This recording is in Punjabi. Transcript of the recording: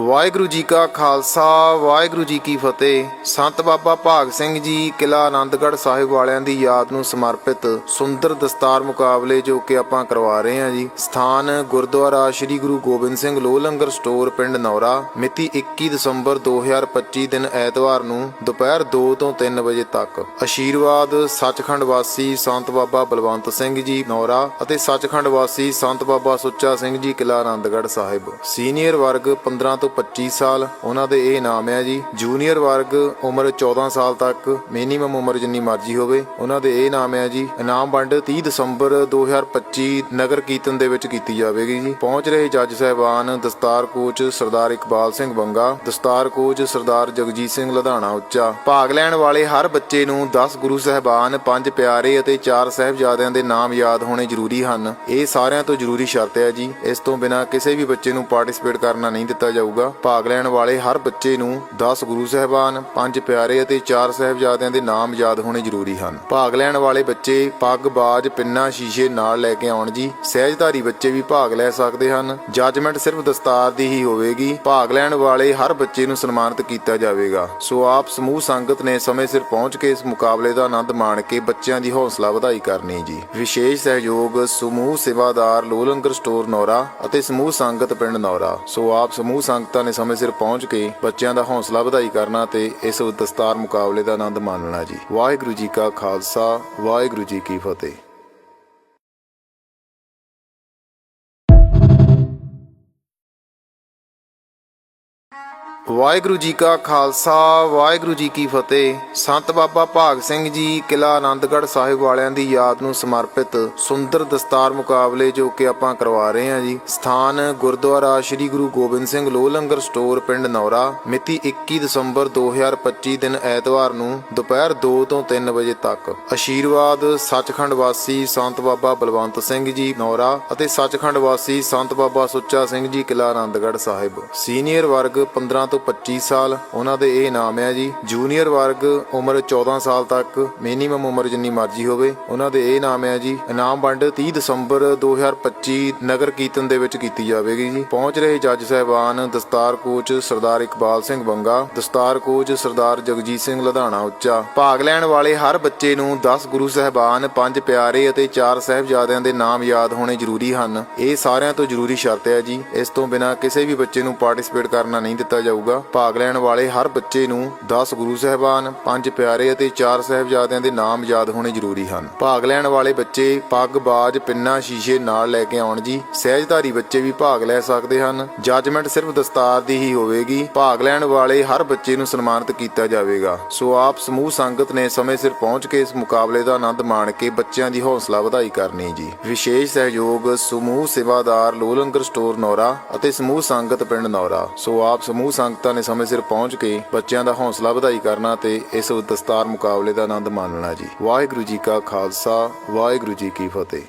ਵਾਹਿਗੁਰੂ ਜੀ ਕਾ ਖਾਲਸਾ, ਵਾਹਿਗੁਰੂ ਜੀ ਕੀ ਫਤਿਹ। ਸੰਤ ਬਾਬਾ ਭਾਗ ਸਿੰਘ ਜੀ ਕਿਲਾ ਆਨੰਦਗੜ੍ਹ ਸਾਹਿਬ ਵਾਲਿਆਂ ਦੀ ਯਾਦ ਨੂੰ ਸਮਰਪਿਤ ਸੁੰਦਰ ਦਸਤਾਰ ਮੁਕਾਬਲੇ ਜੋ ਕਿ ਆਪਾਂ ਕਰਵਾ ਰਹੇ ਹਾਂ ਜੀ। ਸਥਾਨ ਗੁਰਦੁਆਰਾ ਸ੍ਰੀ ਗੁਰੂ ਗੋਬਿੰਦ ਸਿੰਘ ਲੋਹ ਲੰਗਰ ਸਟੋਰ, ਪਿੰਡ ਨੌਰਾ, ਮਿਤੀ 21 ਦਸੰਬਰ 2025 ਦਿਨ ਐਤਵਾਰ ਨੂੰ ਦੁਪਹਿਰ 2 ਤੋਂ 3 ਵਜੇ ਤੱਕ। ਅਸ਼ੀਰਵਾਦ ਸੱਚਖੰਡ ਵਾਸੀ ਸੰਤ ਬਾਬਾ ਬਲਵੰਤ ਸਿੰਘ ਜੀ, ਨੌਰਾ ਅਤੇ ਸੱਚਖੰਡ ਵਾਸੀ ਸੰਤ ਬਾਬਾ ਸੁੱਚਾ ਸਿੰਘ ਜੀ ਕਿਲਾ ਆਨੰਦਗੜ੍ਹ ਸਾਹਿਬ। ਸੀਨੀਅਰ ਵਰਗ 15 ਤੋਂ 25 ਸਾਲ, ਉਹਨਾਂ ਦੇ ਇਹ ਇਨਾਮ ਹੈ ਜੀ, ਜੂਨੀਅਰ ਵਰਗ ਉਮਰ 14 ਸਾਲ ਤੱਕ ਮਿਨੀਮਮ ਉਮਰ ਜਿੰਨੀ ਮਰਜ਼ੀ ਹੋਵੇ, ਉਹਨਾਂ ਦੇ ਇਹ ਨਾਮ ਹੈ ਜੀ ਇਨਾਮ ਵੰਡ 30 ਦਸੰਬਰ 2025 ਨਗਰ ਕੀਰਤਨ ਦੇ ਵਿੱਚ ਕੀਤੀ ਜਾਵੇਗੀ ਜੀ। ਪਹੁੰਚ ਰਹੇ ਜੱਜ ਸਾਹਿਬਾਨ ਦਸਤਾਰ ਕੋਚ ਸਰਦਾਰ ਇਕਬਾਲ ਸਿੰਘ ਬੰਗਾ, ਦਸਤਾਰ ਕੋਚ ਸਰਦਾਰ ਜਗਜੀਤ ਸਿੰਘ ਲਧਾਣਾ ਉੱਚਾ। ਭਾਗ ਲੈਣ ਵਾਲੇ ਹਰ ਬੱਚੇ ਨੂੰ 10 ਗੁਰੂ ਸਾਹਿਬਾਨ, ਪੰਜ ਪਿਆਰੇ ਅਤੇ ਚਾਰ ਸਾਹਿਬਜ਼ਾਦਿਆਂ ਦੇ ਨਾਮ ਯਾਦ ਹੋਣੇ ਜ਼ਰੂਰੀ ਹਨ। ਇਹ ਸਾਰਿਆਂ ਤੋਂ ਜ਼ਰੂਰੀ ਸ਼ਰਤ ਹੈ ਜੀ, ਇਸ ਤੋਂ ਬਿਨਾ ਕਿਸੇ ਵੀ ਬੱਚੇ ਨੂੰ ਪਾਰਟਿਸਿਪੇਟ ਕਰਨਾ ਨਹੀਂ ਦਿੱਤਾ ਜਾਊਗਾ। ਭਾਗ ਲੈਣ ਵਾਲੇ ਹਰ ਬੱਚੇ ਨੂੰ 10 ਗੁਰੂ ਸਾਹਿਬਾਨ, ਪੰਜ ਪਿਆਰੇ ਅਤੇ ਚਾਰ ਸਾਹਿਬਜ਼ਾਦਿਆਂ ਦੇ ਨਾਮ ਯਾਦ ਹੋਣੇ ਜ਼ਰੂਰੀ ਹਨ। ਭਾਗ ਲੈਣ ਵਾਲੇ ਬੱਚੇ ਪੱਗ, ਬਾਜ, ਪਿੰਨਾ, ਸ਼ੀਸ਼ੇ ਨਾਲ ਲੈ ਕੇ ਆਉਣ ਜੀ। ਸਹਿਜਧਾਰੀ ਬੱਚੇ ਵੀ ਭਾਗ ਲੈ ਸਕਦੇ ਹਨ। ਜੱਜਮੈਂਟ ਸਿਰਫ ਦਸਤਾਰ ਦੀ ਹੀ ਹੋਵੇਗੀ। ਭਾਗ ਲੈਣ ਵਾਲੇ ਹਰ ਬੱਚੇ ਨੂੰ ਸਨਮਾਨਿਤ ਕੀਤਾ ਜਾਵੇਗਾ। ਸੋ ਆਪ ਸਮੂਹ ਸੰਗਤ ਨੇ ਸਮੇਂ ਸਿਰ ਪਹੁੰਚ ਕੇ ਇਸ ਮੁਕਾਬਲੇ ਦਾ ਆਨੰਦ ਮਾਣ ਕੇ ਬੱਚਿਆਂ ਦੀ ਹੌਸਲਾ ਵਧਾਈ ਕਰਨੀ ਜੀ। ਵਿਸ਼ੇਸ਼ ਸਹਿਯੋਗ ਸਮੂਹ ਸੇਵਾਦਾਰ ਲੋਲੰਗਰ ਸਟੋਰ ਨੌਰਾ ਅਤੇ ਸਮੂਹ ਸੰਗਤ ਪਿੰਡ ਨੌਰਾ। ਸੋ ਆਪ ਸਮੂਹ ਸੰਗਤ ਨੇ ਸਮੇਂ ਸਿਰ ਪਹੁੰਚ ਕੇ ਬੱਚਿਆਂ ਦਾ ਹੌਸਲਾ ਵਧਾਈ ਕਰਨਾ ਤੇ ਇਸ ਦਸਤਾਰ ਮੁਕਾਬਲੇ ਦਾ ਆਨੰਦ ਮਾਣਨਾ ਜੀ। ਵਾਹਿਗੁਰੂ ਜੀ ਕਾ ਖਾਲਸਾ, ਵਾਹਿਗੁਰੂ ਜੀ ਕੀ ਫਤਿਹ। ਵਾਹਿਗੁਰੂ ਜੀ ਕਾ ਖਾਲਸਾ, ਵਾਹਿਗੁਰੂ ਜੀ ਕੀ ਫਤਿਹ। ਸੰਤ ਬਾਬਾ ਭਾਗ ਸਿੰਘ ਜੀ ਕਿਲਾ ਆਨੰਦਗੜ੍ਹ ਸਾਹਿਬ ਵਾਲਿਆਂ ਦੀ ਯਾਦ ਨੂੰ ਸਮਰਪਿਤ ਸੁੰਦਰ ਦਸਤਾਰ ਮੁਕਾਬਲੇ ਜੋ ਕਿ ਆਪਾਂ ਕਰਵਾ ਰਹੇ ਹਾਂ ਜੀ। ਸਥਾਨ ਗੁਰਦੁਆਰਾ ਸ੍ਰੀ ਗੁਰੂ ਗੋਬਿੰਦ ਸਿੰਘ ਲੋਹ ਲੰਗਰ ਸਟੋਰ ਪਿੰਡ ਨੌਰਾ, ਮਿਤੀ 21 ਦਸੰਬਰ 2025 ਦਿਨ ਐਤਵਾਰ ਨੂੰ ਦੁਪਹਿਰ 2 ਤੋਂ 3 ਵਜੇ ਤੱਕ। ਅਸ਼ੀਰਵਾਦ ਸੱਚਖੰਡ ਵਾਸੀ ਸੰਤ ਬਾਬਾ ਬਲਵੰਤ ਸਿੰਘ ਜੀ ਨੌਰਾ ਅਤੇ ਸੱਚਖੰਡ ਵਾਸੀ ਸੰਤ ਬਾਬਾ ਸੁੱਚਾ ਸਿੰਘ ਜੀ ਕਿਲਾ ਆਨੰਦਗੜ੍ਹ ਸਾਹਿਬ। ਸੀਨੀਅਰ ਵਰਗ 15 ਤੋਂ 25 ਸਾਲ, ਉਹਨਾਂ ਦੇ ਇਹ ਇਨਾਮ ਹੈ ਜੀ, ਜੂਨੀਅਰ ਵਰਗ ਉਮਰ 14 ਸਾਲ ਤੱਕ ਮਿਨੀਮਮ ਉਮਰ ਜਿੰਨੀ ਮਰਜ਼ੀ ਹੋਵੇ, ਉਹਨਾਂ ਦੇ ਇਹ ਨਾਮ ਹੈ ਜੀ ਇਨਾਮ ਵੰਡ 30 ਦਸੰਬਰ 2025 ਨਗਰ ਕੀਰਤਨ ਦੇ ਵਿੱਚ ਕੀਤੀ ਜਾਵੇਗੀ ਜੀ। ਪਹੁੰਚ ਰਹੇ ਜੱਜ ਸਾਹਿਬਾਨ ਦਸਤਾਰ ਕੋਚ ਸਰਦਾਰ ਇਕਬਾਲ ਸਿੰਘ ਬੰਗਾ, ਦਸਤਾਰ ਕੋਚ ਸਰਦਾਰ ਜਗਜੀਤ ਸਿੰਘ ਲਧਾਣਾ ਉੱਚਾ। ਭਾਗ ਲੈਣ ਵਾਲੇ ਹਰ ਬੱਚੇ ਨੂੰ 10 ਗੁਰੂ ਸਾਹਿਬਾਨ, ਪੰਜ ਪਿਆਰੇ ਅਤੇ ਚਾਰ ਸਾਹਿਬਜ਼ਾਦਿਆਂ ਦੇ ਨਾਮ ਯਾਦ ਹੋਣੇ ਜ਼ਰੂਰੀ ਹਨ। ਇਹ ਸਾਰਿਆਂ ਤੋਂ ਜ਼ਰੂਰੀ ਸ਼ਰਤ ਹੈ ਜੀ, ਇਸ ਤੋਂ ਬਿਨਾ ਕਿਸੇ ਵੀ ਬੱਚੇ ਨੂੰ ਪਾਰਟਿਸਿਪੇਟ ਕਰਨਾ ਨਹੀਂ ਦਿੱਤਾ ਜਾਊਗਾ। ਭਾਗ ਲੈਣ ਵਾਲੇ ਹਰ ਬੱਚੇ ਨੂੰ 10 ਗੁਰੂ ਸਾਹਿਬਾਨ, ਪੰਜ ਪਿਆਰੇ ਅਤੇ ਚਾਰ ਸਾਹਿਬਜ਼ਾਦਿਆਂ ਦੇ ਨਾਮ ਯਾਦ ਹੋਣੇ ਜ਼ਰੂਰੀ ਹਨ। ਭਾਗ ਲੈਣ ਵਾਲੇ ਬੱਚੇ ਪੱਗ, ਬਾਜ, ਪਿੰਨਾ, ਸ਼ੀਸ਼ੇ ਨਾਲ ਲੈ ਕੇ ਆਉਣ ਜੀ। ਸਹਿਜਧਾਰੀ ਬੱਚੇ ਵੀ ਭਾਗ ਲੈ ਸਕਦੇ ਹਨ। ਜੱਜਮੈਂਟ ਸਿਰਫ ਦਸਤਾਰ ਦੀ ਹੀ ਹੋਵੇਗੀ। ਭਾਗ ਲੈਣ ਵਾਲੇ ਹਰ ਬੱਚੇ ਨੂੰ ਸਨਮਾਨਿਤ ਕੀਤਾ ਜਾਵੇਗਾ। ਸੋ ਆਪ ਸਮੂਹ ਸੰਗਤ ਨੇ ਸਮੇਂ ਸਿਰ ਪਹੁੰਚ ਕੇ ਇਸ ਮੁਕਾਬਲੇ ਦਾ ਆਨੰਦ ਮਾਣ ਕੇ ਬੱਚਿਆਂ ਦੀ ਹੌਸਲਾ ਵਧਾਈ ਕਰਨੀ ਜੀ। ਵਿਸ਼ੇਸ਼ ਸਹਿਯੋਗ ਸਮੂਹ ਸੇਵਾਦਾਰ ਲੋਲੰਗਰ ਸਟੋਰ ਨੌਰਾ ਅਤੇ ਸਮੂਹ ਸੰਗਤ ਪਿੰਡ ਨੌਰਾ। ਸੋ ਆਪ ਸਮੂਹ ਸੰਗਤ ਸੰਗਤਾਂ ਨੇ ਸਮੇਂ ਸਿਰ ਪਹੁੰਚ ਕੇ ਬੱਚਿਆਂ ਦਾ ਹੌਸਲਾ ਵਧਾਈ ਕਰਨਾ ਤੇ ਇਸ ਦਸਤਾਰ ਮੁਕਾਬਲੇ ਦਾ ਆਨੰਦ ਮਾਣਨਾ ਜੀ। ਵਾਹਿਗੁਰੂ ਜੀ ਕਾ ਖਾਲਸਾ, ਵਾਹਿਗੁਰੂ ਜੀ ਕੀ ਫਤਿਹ।